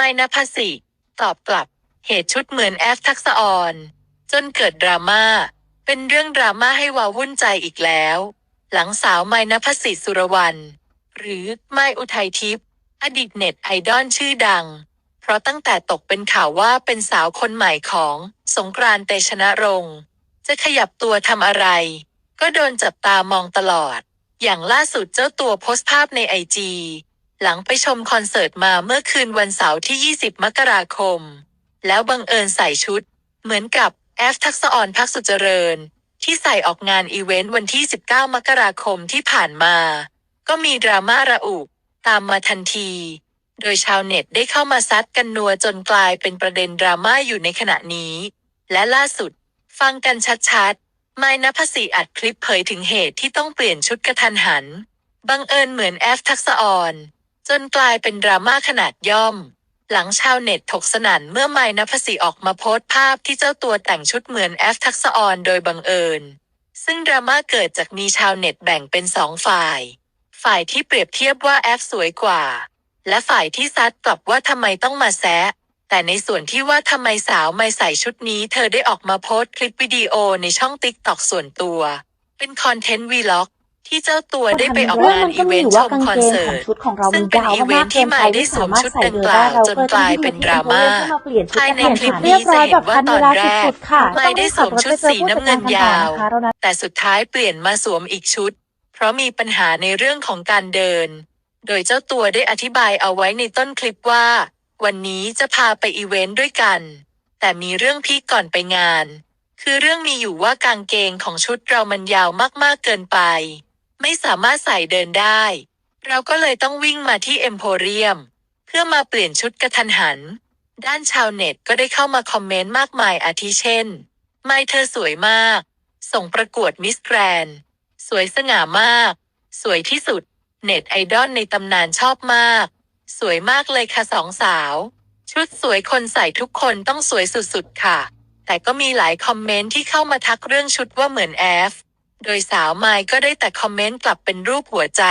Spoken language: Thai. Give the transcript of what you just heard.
ไม่นภสิ ตอบกลับ เหตุชุดเหมือนแอฟทักษออน จนเกิดดราม่า เป็นเรื่องดราม่าให้วาวุ่นใจอีกแล้ว หลังสาวไม่นภสิสุรวรรณหรือไม่อุทัยทิพย์อดีตเน็ตไอดอลชื่อดัง เพราะตั้งแต่ตกเป็นข่าวว่าเป็นสาวคนใหม่ของสงกรานต์เตชะนรงค์จะขยับตัวทำอะไร ก็โดนจับตามองตลอด อย่างล่าสุดเจ้าตัวโพสต์ภาพในไอจี หลังไปชมคอนเสิร์ตมาเมื่อคืนวันเสาร์ที่ 20 มกราคม แล้วบังเอิญใส่ชุด เหมือนกับแอฟทักษออนพักสุเจริญ ที่ใส่ออกงานอีเวนต์วันที่ 19 มกราคมที่ผ่านมา ก็มีดราม่าระอุตามมาทันที โดยชาวเน็ตได้เข้ามาซัดกันนัวจนกลายเป็นประเด็นดราม่าอยู่ในขณะนี้ และล่าสุด ฟังกันชัดๆไม้นภสีอัดคลิปเผยถึงเหตุที่ต้องเปลี่ยนชุดกระทันหัน บังเอิญเหมือนแอฟทักษออน จนกลายเป็นดราม่าขนาดย่อม หลังชาวเน็ตถกสนั่นเมื่อไม้นภสีออกมาโพสต์ภาพที่เจ้าตัวแต่งชุดเหมือนแอฟทักษออนโดยบังเอิญ ซึ่งดราม่าเกิดจากมีชาวเน็ตแบ่งเป็นสองฝ่าย ฝ่ายที่เปรียบเทียบว่าแอฟสวยกว่า และฝ่ายที่ซัดกลับว่าทำไมต้องมาแซะแต่ในส่วนที่ว่าทำไมสาวไม่ใส่ชุดนี้ เธอได้ออกมาโพสต์คลิปวิดีโอในช่องติ๊กตอกส่วนตัว เป็นคอนเทนต์วีล็อก ที่เจ้าตัวได้ไปออกงานอีเวนต์ชมคอนเสิร์ตชุดของเราซึ่มีงเป็นยาวอีเวนมากต์ๆเกิที่นไม่ไปได้ที่สวสามมารถชุดใส่ดังเดินกล่าได้วเราจนเคยกลายเป็นดราม่ามาเปลี่ยนชุดภายในการคลิปแข่งขันนี้เรียบร้อยจะเห็แบบนว่าทันตเวอนลาแรกสุดๆค่ะไม่ได้สวมชุดสีน้ำเงินยาวนะคะเรานัดแต่สุดท้ายเปลี่ยนมาสวมอีกชุด เพราะมีปัญหาในเรื่องของการเดิน โดยเจ้าตัวได้อธิบายเอาไว้ในต้นคลิปว่า วันนี้จะพาไปอีเวนต์ด้วยกัน แต่มีเรื่องพีคก่อนไปงาน คือเรื่องมีอยู่ว่ากางเกงของชุดเรามันยาวมากๆเกินไป ไม่สามารถใส่เดินได้ เราก็เลยต้องวิ่งมาที่เอ็มโพเรียม เพื่อมาเปลี่ยนชุดกระทันหัน ด้านชาวเน็ตก็ได้เข้ามาคอมเมนต์มากมายอาทิเช่น ไม่เธอสวยมาก ส่งประกวดมิสแกรนสวยสง่ามาก สวยที่สุด เน็ตไอดอลในตำนานชอบมาก สวยมากเลยค่ะสองสาว ชุดสวยคนใส่ทุกคนต้องสวยสุดๆค่ะ แต่ก็มีหลายคอมเมนต์ที่เข้ามาทักเรื่องชุดว่าเหมือนแอฟ โดยสาวไมค์ก็ได้แต่คอมเมนต์กลับเป็นรูปหัวใจ